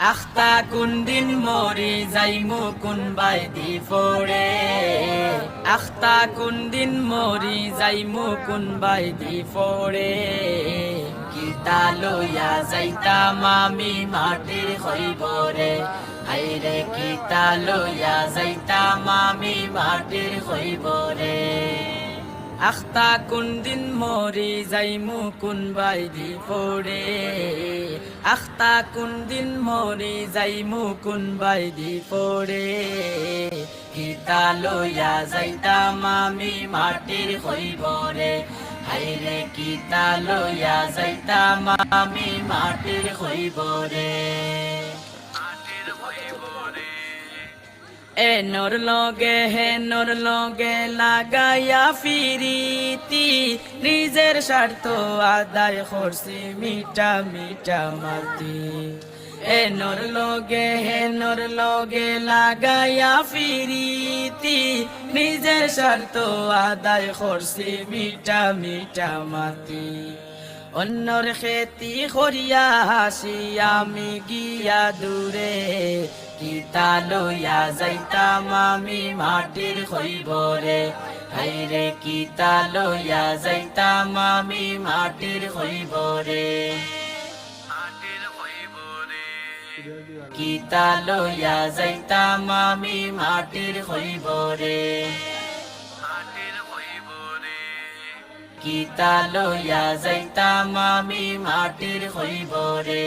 আখতা কুন্দিন মরি যাইমু কুনবাই দি ফোড়ে আখতা কুন্দিন মরি যাইমু কুনবাই দি ফোড়ে কিতা লইয়া যাইতাম আমি মাটির হইবরে আইরে কিতা লইয়া যাইতাম আমি মাটির হইবরে আখতা কুন্দিন মরি যাইমু কুনবাই দি ফোড়ে আখতা কুন্দিন যাই যাইমু কোন দি পড়ে। গীতা লইয়া যাইতাম আমি মাটির হইবরে হাইরে গীতা লইয়া যাইতাম আমি মাটির হইবরে এ লগে, হে নোর লগে লাগাইয়া ফিরিতি। নিজের স্বার্থ আদায় করছি, মিটা মিটা মাতি এ নোর লগে, হে নোর লগে লাগাইয়া ফিরিতি। নিজের স্বার্থ আদায় করছি, মিটা মিটা মাতি অন্যর খেতি করিয়া হাসি আমি গিয়া দূরে। কিতা লইয়া যাইতাম আমি মাটির হইবরে হাইরে কিতা লইয়া যাইতাম আমি মাটির হইবরে কিতা লইয়া যাইতাম আমি মাটির হইবরে কিতা লইয়া যাইতাম আমি মাটির হইবরে